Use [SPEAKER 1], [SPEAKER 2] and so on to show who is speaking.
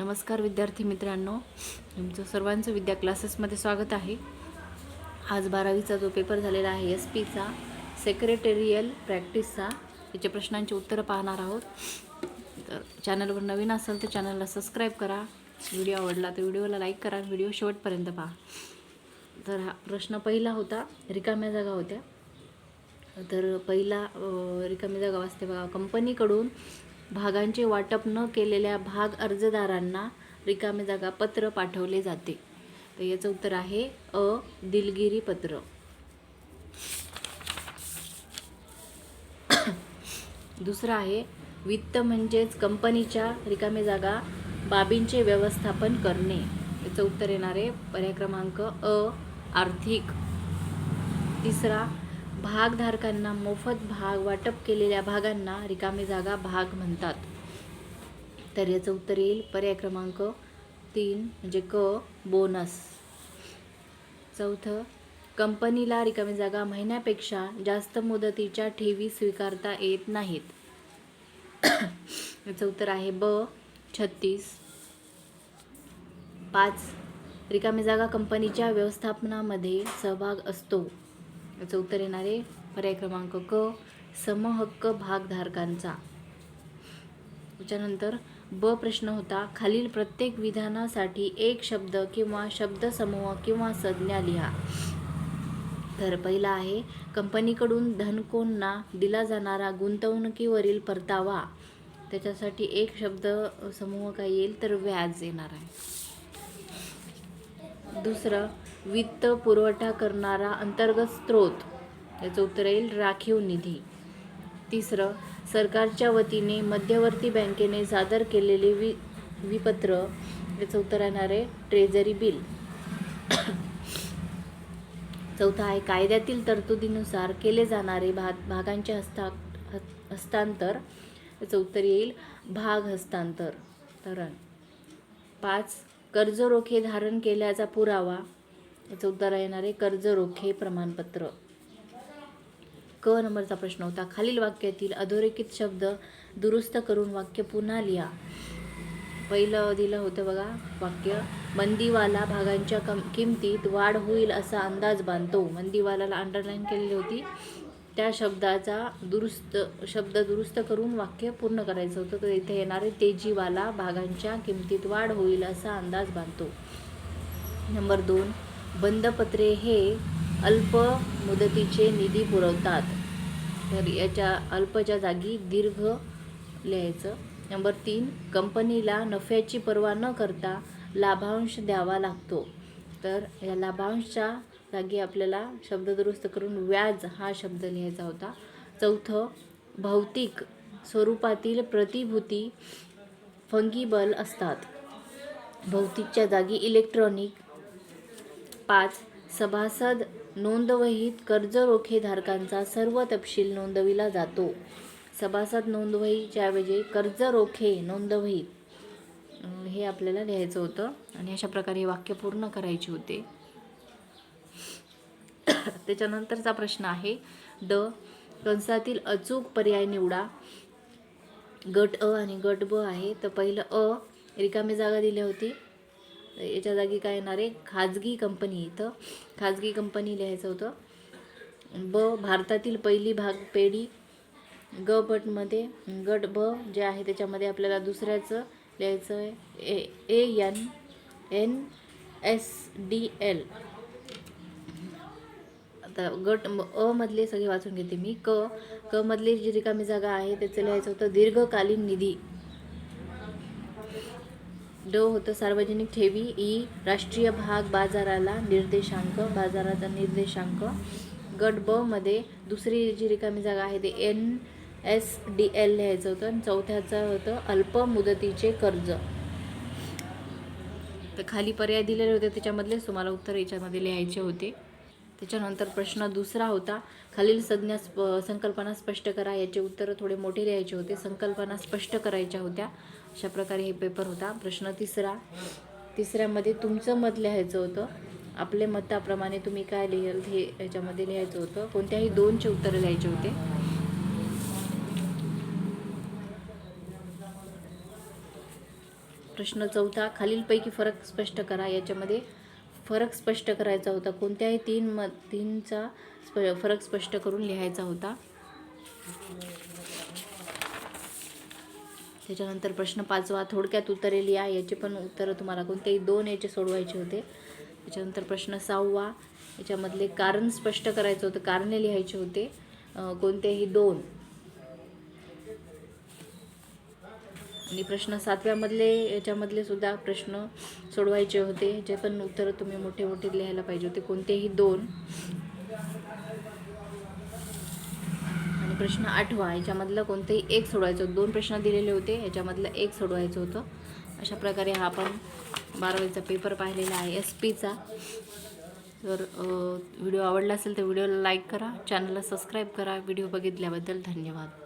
[SPEAKER 1] नमस्कार विद्यार्थी मित्रांनो. तुमचं सर्वांचं विद्या क्लासेसमध्ये स्वागत आहे. आज बारावीचा जो पेपर झालेला आहे एस पीचा सेक्रेटेरियल प्रॅक्टिसचा त्याच्या प्रश्नांची उत्तरं पाहणार आहोत. तर चॅनलवर नवीन असाल तर चॅनलला सबस्क्राईब करा. व्हिडिओ आवडला तर व्हिडिओला लाईक करा. व्हिडिओ शेवटपर्यंत पहा. तर हा प्रश्न पहिला होता रिकाम्या जागा होत्या. तर पहिला रिकामी जागा वाचते बघा. कंपनीकडून भागांचे वाटप न केलेल्या भाग अर्जदारांना रिकामे जागा पत्र पाठवले जाते. तर याचं उत्तर आहे अ. दिलगिरी पत्र. दुसरं आहे वित्त म्हणजेच कंपनीच्या रिकामे जागा बाबींचे व्यवस्थापन करणे. याचं उत्तर येणार आहे पर्याय क्रमांक अ आर्थिक. तिसरा भागधारकांना मोफत भाग वाटप केलेल्या भागांना रिकामी जागा भाग म्हणतात. तर याचं उत्तर येईल. पर्याय क्रमांक तीन म्हणजे क बोनस. चौथं कंपनीला रिकामी जागा महिन्यापेक्षा जास्त मुदतीच्या ठेवी स्वीकारता येत नाहीत. याचं उत्तर आहे ब छत्तीस. पाच रिकामी जागा कंपनीच्या व्यवस्थापनामध्ये सहभाग असतो. याचं उत्तर येणार आहे पर्याय क्रमांक क समहक्क भागधारकांचा. त्याच्यानंतर ब प्रश्न होता खालील प्रत्येक विधानासाठी एक शब्द किंवा शब्दसमूह किंवा संज्ञा लिहा. तर पहिला आहे कंपनीकडून धनकोंना दिला जाणारा गुंतवणुकीवरील परतावा. त्याच्यासाठी एक शब्द समूह काय येईल? तर व्याज येणार आहे. दुसरं वित्त पुरवठा करणारा अंतर्गत स्रोत. याचं उत्तर येईल राखीव निधी. तिसरं सरकारच्या वतीने मध्यवर्ती बँकेने सादर केलेले वि विपत्र याचं उत्तर येणार आहे ट्रेझरी बिल. चौथा आहे कायद्यातील तरतुदीनुसार केले जाणारे भाग भागांचे हस्ता हस्तांतर. याचं उत्तर येईल भाग हस्तांतर. तरण पाच कर्ज रोखे धारण केल्याचा पुरावा. याचं उत्तर येणार आहे कर्ज रोखे प्रमाणपत्र. क नंबरचा प्रश्न होता. खालील वाक्यातील अधोरेखित शब्द दुरुस्त करून वाक्य पुन्हा लिहा. पहिलं दिलं होतं बघा वाक्य मंदीवाला भागांच्या कम किमतीत वाढ होईल असा अंदाज बांधतो. मंदीवालाला अंडरलाईन केलेली होती. त्या शब्दाचा दुरुस्त शब्द दुरुस्त करून वाक्य पूर्ण करायचं होतं. तर इथे येणारे तेजीवाला भागांच्या किमतीत वाढ होईल असा अंदाज बांधतो. नंबर दोन बंदपत्रे हे अल्प मुदतीचे निधी पुरवतात. तर याच्या अल्पच्या जागी दीर्घ लिहायचं. नंबर तीन कंपनीला नफ्याची पर्वा न करता लाभांश द्यावा लागतो. तर या लाभांशच्या जागी आपल्याला शब्द दुरुस्त करून व्याज हा शब्द लिहायचा होता. चौथं भौतिक स्वरूपातील प्रतिभूती फंगीबल असतात. भौतिकच्या जागी इलेक्ट्रॉनिक पाच. सभासद नोंदवहीत कर्ज रोखेधारकांचा सर्व तपशील नोंदविला जातो. सभासद नोंदवहीच्या ऐवजी कर्ज रोखे नोंदवहीत हे आपल्याला लिहायचं होतं आणि अशा प्रकारे वाक्य पूर्ण करायचे होते. त्याच्यानंतरचा प्रश्न आहे ड कंसातील अचूक पर्याय निवडा. गट अ आणि गट ब आहे. तर पहिलं अ रिकामी जागा दिली होती. याच्या जागी काय येणार आहे? खाजगी कंपनी इथं. खाजगी कंपनी लिहायचं होतं. ब भारतातील पहिली भाग पेढी. ग बटमध्ये गट ब जे आहे त्याच्यामध्ये आपल्याला दुसऱ्याचं लिहायचं आहे. A A N N S D L. आता गट अ मधले सगळे वाचून घेते मी. क क मधली जी रिकामी जागा आहे त्याचं लिहायचं होतं दीर्घकालीन निधी. ड होतं सार्वजनिक ठेवी. ई राष्ट्रीय भाग बाजाराला निर्देशांक बाजाराचा निर्देशांक. गट ब मध्ये दुसरी जी रिकामी जागा आहे ते एन एस डी एल लिहायचं होतं. आणि चौथ्याचं होतं अल्प मुदतीचे कर्ज. तर खाली पर्याय दिलेले होते त्याच्यामधलेच तुम्हाला उत्तर याच्यामध्ये लिहायचे होते. त्याच्यानंतर प्रश्न दुसरा होता. खालील संज्ञा स्प संकल्पना स्पष्ट करा याचे उत्तरं थोडे मोठे लिहायचे होते. संकल्पना स्पष्ट करायच्या होत्या. अशा प्रकारे हे पेपर होता. प्रश्न तिसरा. तिसऱ्यामध्ये तुमचं मत लिहायचं होतं. आपले मताप्रमाणे तुम्ही काय लिहाल हे याच्यामध्ये लिहायचं होतं. कोणत्याही दोनचे उत्तरं लिहायचे होते. प्रश्न चौथा खालीलपैकी फरक स्पष्ट करा. याच्यामध्ये फरक स्पष्ट करायचा होता. कोणत्याही तीन म तीनचा स्प फरक स्पष्ट करून लिहायचा होता. त्याच्यानंतर प्रश्न पाचवा थोडक्यात उत्तरे लिहा. याचे पण उत्तरं तुम्हाला कोणतेही दोन याचे सोडवायचे होते. त्याच्यानंतर प्रश्न सहावा याच्यामधले कारण स्पष्ट करायचं होतं कारणे लिहायचे होते. कोणतेही दोन. आणि प्रश्न सातव्यामधले याच्यामधले सुद्धा प्रश्न सोडवायचे होते. जे पण उत्तरं तुम्ही मोठे मोठे लिहायला पाहिजे होते कोणतेही दोन. प्रश्न आठवा याच्यामधलं कोणतंही एक सोडवायचं होतं. दोन प्रश्न दिलेले होते याच्यामधलं एक सोडवायचं होतं. अशा प्रकारे हा आपण बारावीचा पेपर पाहिलेला आहे एस पीचा. तर व्हिडिओ आवडला असेल तर व्हिडिओला लाईक करा चॅनलला सबस्क्राईब करा. व्हिडिओ बघितल्याबद्दल धन्यवाद.